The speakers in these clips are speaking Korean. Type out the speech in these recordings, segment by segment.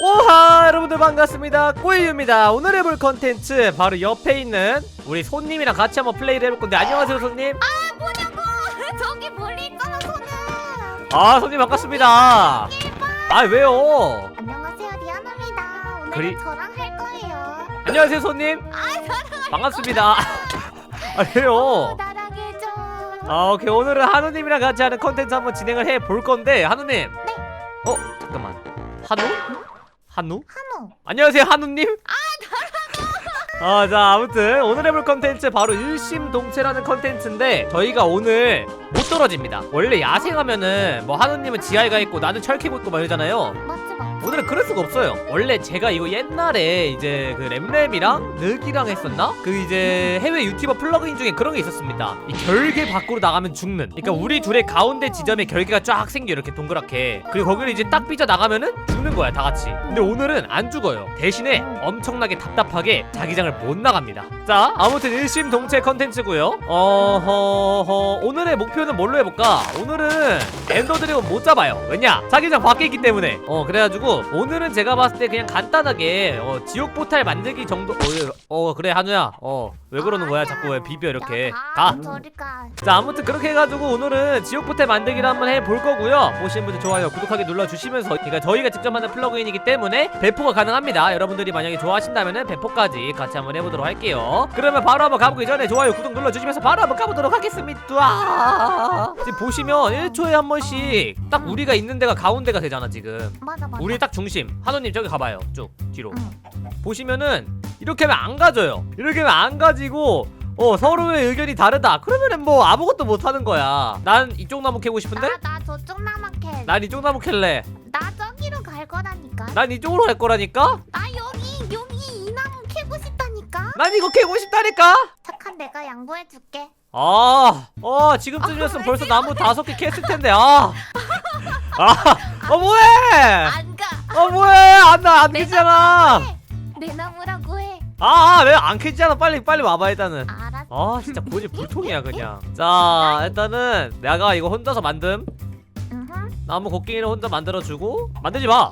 오하 여러분들 반갑습니다. 꼬이유입니다. 오늘 해볼 컨텐츠 바로 옆에 있는 우리 손님이랑 같이 한번 플레이를 해볼 건데 안녕하세요 손님. 뭐냐고. 저기 멀리 있잖아 손은. 아 손님 반갑습니다. 아 왜요? 안녕하세요 리아나입니다. 오늘은 그리- 저랑 할 거예요. 안녕하세요 손님. 반갑습니다. 아 왜요? 나랑 해줘. 아 오케이. 오늘은 한우님이랑 같이 하는 컨텐츠 한번 진행을 해볼 건데 한우님. 어 잠깐만. 한우? 한우? 한우. 안녕하세요 한우님. 아 자 아무튼 오늘 해볼 컨텐츠 바로 일심동체라는 컨텐츠인데 저희가 오늘 못 떨어집니다. 원래 야생하면은 뭐 한우님은 지하에 가 있고 나는 철 캐고 있고 막 이러잖아요. 맞지 맞지 오늘은 그럴 수가 없어요. 원래 제가 이거 옛날에 이제 그 램램이랑 르기랑 했었나? 그 이제 해외 유튜버 플러그인 중에 그런 게 있었습니다. 이 결계 밖으로 나가면 죽는. 그러니까 우리 둘의 가운데 지점에 결계가 쫙 생겨 이렇게 동그랗게. 그리고 거기를 이제 딱 삐져 나가면은 죽는 거야 다 같이. 근데 오늘은 안 죽어요. 대신에 엄청나게 답답하게 자기장을 못 나갑니다. 자 아무튼 일심동체 컨텐츠고요. 어허허. 오늘의 목표는 뭘로 해볼까? 오늘은 엔더 드래곤 못 잡아요. 왜냐? 자기장 밖에 있기 때문에. 어 그래가지고 오늘은 제가 봤을 때 그냥 간단하게 어, 지옥 포탈 만들기 정도 어, 예, 어 그래 한우야. 어왜 그러는 거야? 자꾸 왜 비벼 이렇게? 가! 가 저리 가 자 아무튼 그렇게 해가지고 오늘은 지옥포탈 만들기를 한번 해볼 거고요. 보시는 분들 좋아요 구독하기 눌러주시면서 그러니까 저희가 직접 만든 플러그인이기 때문에 배포가 가능합니다. 여러분들이 만약에 좋아하신다면 배포까지 같이 한번 해보도록 할게요. 그러면 바로 한번 가보기 전에 좋아요 구독 눌러주시면서 바로 한번 가보도록 하겠습니다. 지금 보시면 1초에 한 번씩 딱 우리가 있는 데가 가운데가 되잖아 지금. 맞아 맞아. 우리 딱 중심. 한우님 저기 가봐요. 쭉 뒤로. 응. 보시면은 이렇게 하면 안 가져요. 이렇게 하면 안 가지고 어 서로의 의견이 다르다. 그러면은 뭐 아무것도 못 하는 거야. 난 이쪽 나무 캐고 싶은데? 나 나 저쪽 나막해 난 이쪽 나무 캘래. 나 저기로 갈 거라니까 난 이쪽으로 갈 거라니까? 나 여기 여기 이 나무 캐고 싶다니까 난 이거 캐고 싶다니까? 착한 내가 양보해 줄게 아, 어 지금쯤이었으면 벌써 나무 다섯 개 캤을 텐데. 아, 아, 어 뭐해? 안 가 어 뭐해? 안나안 캐잖아. 내 나무라고 해 아, 내가 안 캐잖아. 빨리 빨리 와봐 일단은. 알았어. 아 진짜 고집 불통이야 그냥. 자 일단은 내가 이거 혼자서 만듦. 나무 곡괭이를 혼자 만들어주고. 만들지 마!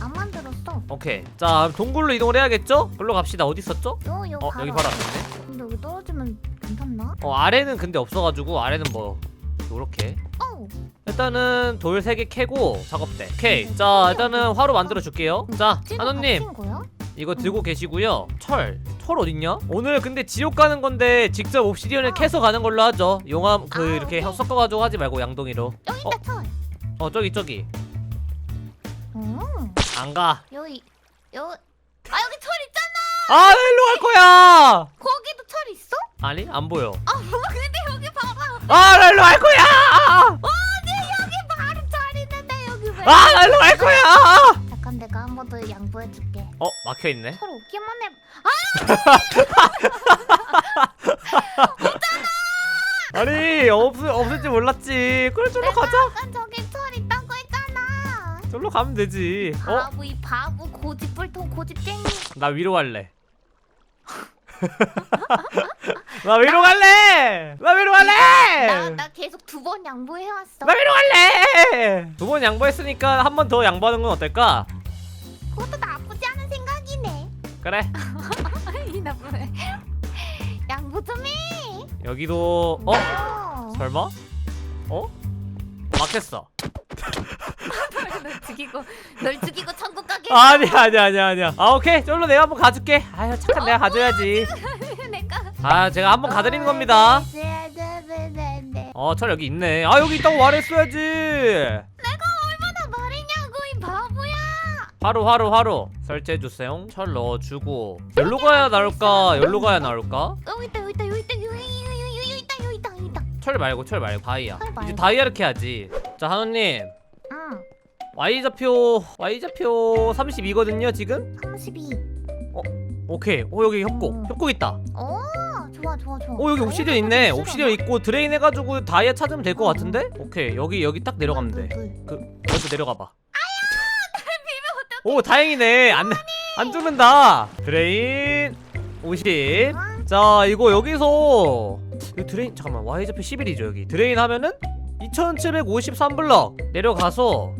안 만들었어. 오케이. 자 동굴로 이동을 해야겠죠? 글로 갑시다. 어디 있었죠? 요, 요 어 여기 바로 앞인데 근데 여기 떨어지면 괜찮나? 어 아래는 근데 없어가지고 아래는 뭐 요렇게. 어. 일단은 돌 3개 캐고 작업대 오케이. 자 일단은 화로 만들어 줄게요. 자 한우님. 거야? 이거 들고 계시고요. 철. 철 어딨냐? 오늘 근데 지옥 가는 건데 직접 옵시디언을 캐서 가는 걸로 하죠. 용암 그 아, 이렇게 오케이. 섞어가지고 하지 말고 양동이로. 여기 어. 있다 철. 어 저기 저기. 음. 안가. 여기 여... 아 여기 철 있잖아! 아 일로 갈 거야! 거기도 철 있어? 아니 안 보여. 아 근데 여기 봐봐. 아, 나 일로 갈 거야! 어네 여기 바로 철 있는데 여기 왜? 아, 나 일로 갈 거야! 잠깐 내가 한번더 양보해 줄게 어, 막혀 있네. 철 없기만 해 아니, 없 없을 줄 몰랐지. 그래, 저로 가자. 아까 저기 철 있다고 했잖아 저로 가면 되지. 어, 바보 이 바보 고집불통 고집쟁이 나 위로 갈래. 나 위로 갈래. 나 위로 갈래. 나, 나 계속 두 번 양보해왔어 나 위로 갈래. 두 번 양보했으니까 한 번 더 양보하는 건 어떨까? 그것도 나쁘지 않은 생각이네 그래. 이 나쁘네 양보 좀 해 여기도 어? 어? 설마? 어? 막혔어. 널 죽이고 널 죽이고 천국 가게 아니 아니 아니 아니야. 아 오케이. 쫄로 내가 한번 가줄게. 아유 착한 내가 가줘야지. 내가 아 제가 한번 가드리는 겁니다. 네 네 네네 어철 여기 있네. 아 여기 있다고 말했어야지. 화로 화로 화로 설치해 주세요. 철 넣어주고. 열로 가야 나올까? 열로 가야 나올까? 여기 있다 여기 있다 여기 있다 여기 있다 여기 있다 여기 있다 철 말고 철 말고 다이아. 철 말고. 이제 다이아를 캐야지. 자 한우님 응 Y 좌표 Y 좌표 32거든요 지금? 32 오케이. 오 여기 협곡. 음. 협곡 있다. 오 좋아 좋아 좋아 오 여기 옵시디언 있네. 옵시디언 있고 드레인 해가지고 다이아 찾으면 될 것 같은데? 오케이 여기 여기 딱 내려가면 돼. 그 먼저 내려가 봐. 오 다행이네. 안 안 죽는다. 드레인 50. 자 이거 여기서 이 드레인 잠깐만 Y 좌표 11이죠 여기. 드레인 하면은 2753블럭 내려가서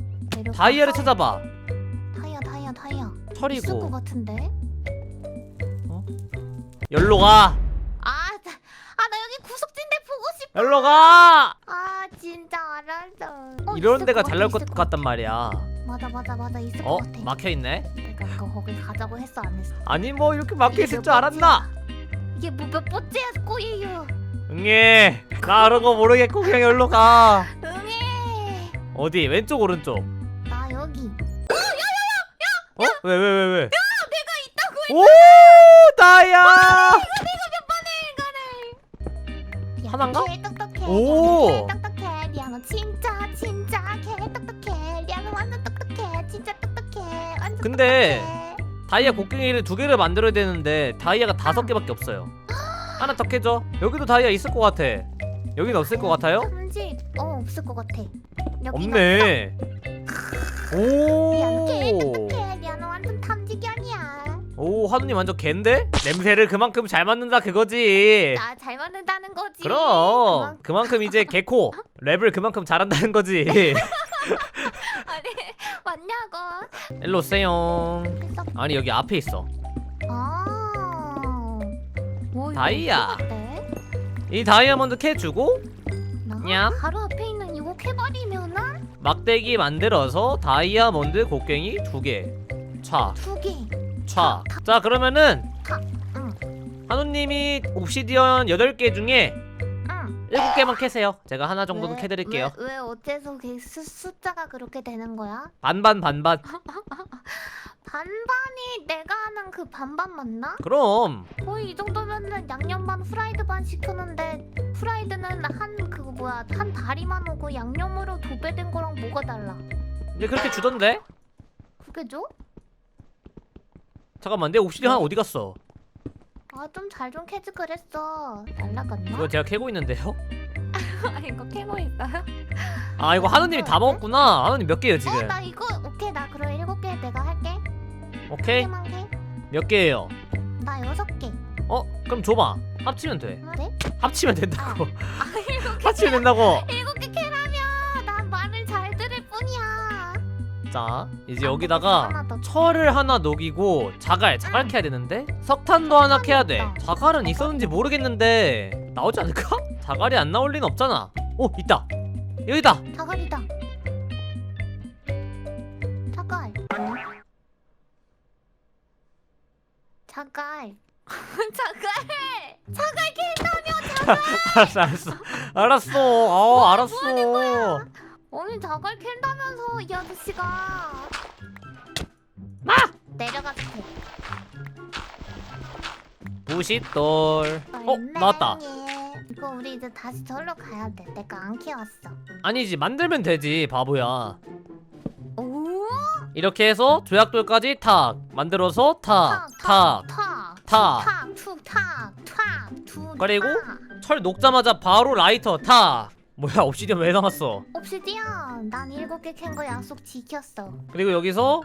다이아를 찾아봐. 다이아 다이아 다이아 있을 것 철이고 같은데. 열로 가 아, 나, 아, 나 여기 구석진대 보고 싶어. 열로 가 아, 진짜 알았어. 어, 이런 있을 데가 것잘 같아, 나올 있을 것것 같단 말이야 맞아, 맞아, 맞아, 있을 어? 것 같아. 막혀있네 내가 그거 거기 가자고 했어, 안 했어? 아니 뭐 이렇게 막혀있을 몇줄 알았나 번째야? 이게 뭐 몇 번째야, 꼬예요. 응애 나 그런 거 모르겠고 그냥 열로 가 응애. 어디 왼쪽 오른쪽 나 여기. 어? 왜 왜 왜 왜? 야 내가 있다고 오 나야 야, 하나인가? 개 똑똑해. 오. 오. 똑똑해. 리아노 진짜 진짜 개 똑똑해. 근데. 다이아 곡괭이를 두 개를 만들어야 되는데 다이아가 다섯 개밖에 없어요 하나 더 캐줘 여기도 다이아 있을 것 같아 여긴 없을 것 같아요? 삼십. 어 없을 것 같아. 여기는 없네 리아노 개오 똑똑해. 리아노 완전 탐지견이야. 오 하느님 완전 갠데? 냄새를 그만큼 잘 맡는다 그거지 나 잘 맞는다는 거지. 그럼 그만- 그만큼 이제 개코 랩을 그만큼 잘한다는 거지 맞냐고. 일로 오세요 그래서 아니 여기 앞에 있어 아. 오, 이거 다이아. 이 다이아몬드 캐 주고 나 냠. 바로 앞에 있는 이거 캐버리면은 막대기 만들어서 다이아몬드 곡괭이 두 개 차 두 개. 차. 자 그러면은 응. 한우님이 옵시디언 8개 중에 응. 7개만 캐세요 제가 하나 정도는 왜- 캐드릴게요 왜, 왜 어째서 그 수, 숫자가 그렇게 되는 거야? 반반 반반 반반이 내가 하는 그 반반 맞나? 그럼 거의 이 정도면은 양념 반 프라이드 반 시켰는데 프라이드는 한 그거 뭐야 한 다리만 오고 양념으로 두 배 된 거랑 뭐가 달라? 근데 그렇게 주던데? 그게 줘? 잠깐만 내 옵시디언 하나 어디 갔어? 아 좀 잘 좀 캐지 그랬어 날라갔나? 이거 제가 캐고 있는데요? 아 이거 캐고 있어요? 아 이거 한우님이 다 먹었구나 한우님 몇 개예요 어 지금? 나 이거 오케이 나 그럼 일곱 개 내가 할게 오케이 개만? 몇 개예요? 나 여섯 개 어? 그럼 줘봐 합치면 돼 네? 합치면 된다고 아 일곱 개 합치면 된다고 자 이제 안 여기다가 먹었어, 하나 더. 철을 하나 녹이고 자갈 자갈 응. 캐야 되는데? 석탄도 하나 캐야 돼. 자갈은 있었는지 모르겠는데 나오지 않을까? 자갈이 안 나올 리는 없잖아. 오 있다. 여기다. 자갈이다. 자갈. 자갈. 자갈! 자갈 캔다며 알았어 알았어. 알았어. 어 알았어 오늘 자갈 캔다면서 이 아저씨가. 마! 내려갔대 부싯돌. 어 나왔다. 이거 우리 이제 다시 절로 가야 돼. 내가 안 키웠어. 아니지 만들면 되지 바보야. 오? 이렇게 해서 조약돌까지 탁. 만들어서 탁 탁 탁. 탁탁툭 탁탁툭 그리고? 철 녹자마자 바로 라이터 탁 뭐야 옵시디언 왜 나왔어? 옵시디언 난 일곱 개 캔 거 약속 지켰어. 그리고 여기서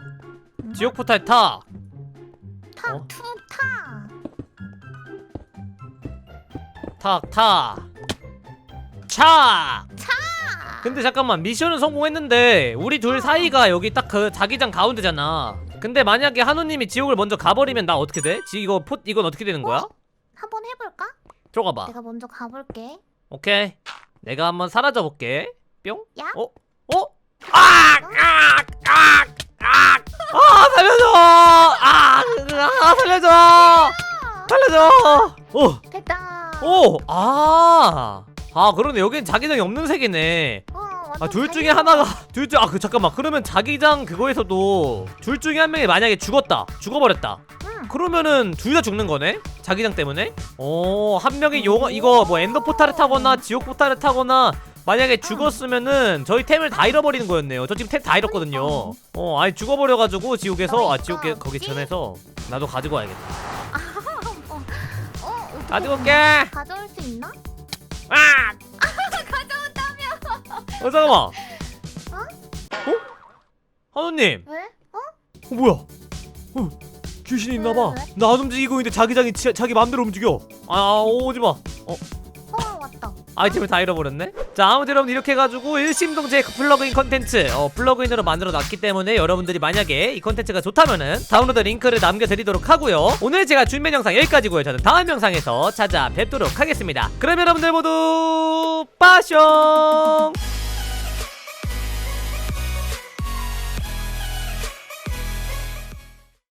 지옥 포탈 탁 어? 탁툭탁 탁탁 차! 근데 잠깐만 미션은 성공했는데 우리 둘 사이가 여기 딱 그 자기장 가운데잖아. 근데 만약에 한우님이 지옥을 먼저 가버리면 나 어떻게 돼? 지 이거 포 이건 어떻게 되는 거야? 한번 해볼까? 들어가 봐. 내가 먼저 가볼게. 오케이 내가 한번 사라져 볼게 뿅 야? 어? 어? 아! 아! 아! 아! 아 살려줘! 아! 아 살려줘! 살려줘! 오! 됐다 오! 아! 아 그러네 여긴 자기장이 없는 색이네 어, 완전 아 둘 중에 달려. 하나가 둘 중 아 그 잠깐만 그러면 자기장 그거에서도 둘 중에 한 명이 만약에 죽었다 죽어버렸다 응. 그러면은 둘 다 죽는 거네 자기장 때문에 어 한 명이 요거 이거 뭐 엔더 포탈을 타거나 지옥 포탈을 타거나 만약에 죽었으면은 저희 템을 다 잃어버리는 거였네요 저 지금 템 다 잃었거든요 어 아니 죽어버려가지고 지옥에서 아 지옥에 거기? 전에서 나도 가지고 와야겠다 어, 어, 어떻게 가지고 올게 가져올 수 있나? 아! 가져온다며 어 잠깐만 어? 한우님 왜? 어? 어 뭐야? 어 귀신이 있나봐. 나 안 움직이고 있는데 자기장이 지, 자기 마음대로 움직여. 아 오지 마. 어 왔다 아이템을 다 잃어버렸네. 자 아무튼 여러분 이렇게 해가지고 일심동체 플러그인 컨텐츠 어, 플러그인으로 만들어 놨기 때문에 여러분들이 만약에 이 컨텐츠가 좋다면은 다운로드 링크를 남겨드리도록 하고요 오늘 제가 준비한 영상 여기까지고요 저는 다음 영상에서 찾아뵙도록 하겠습니다 그럼 여러분들 모두 빠숑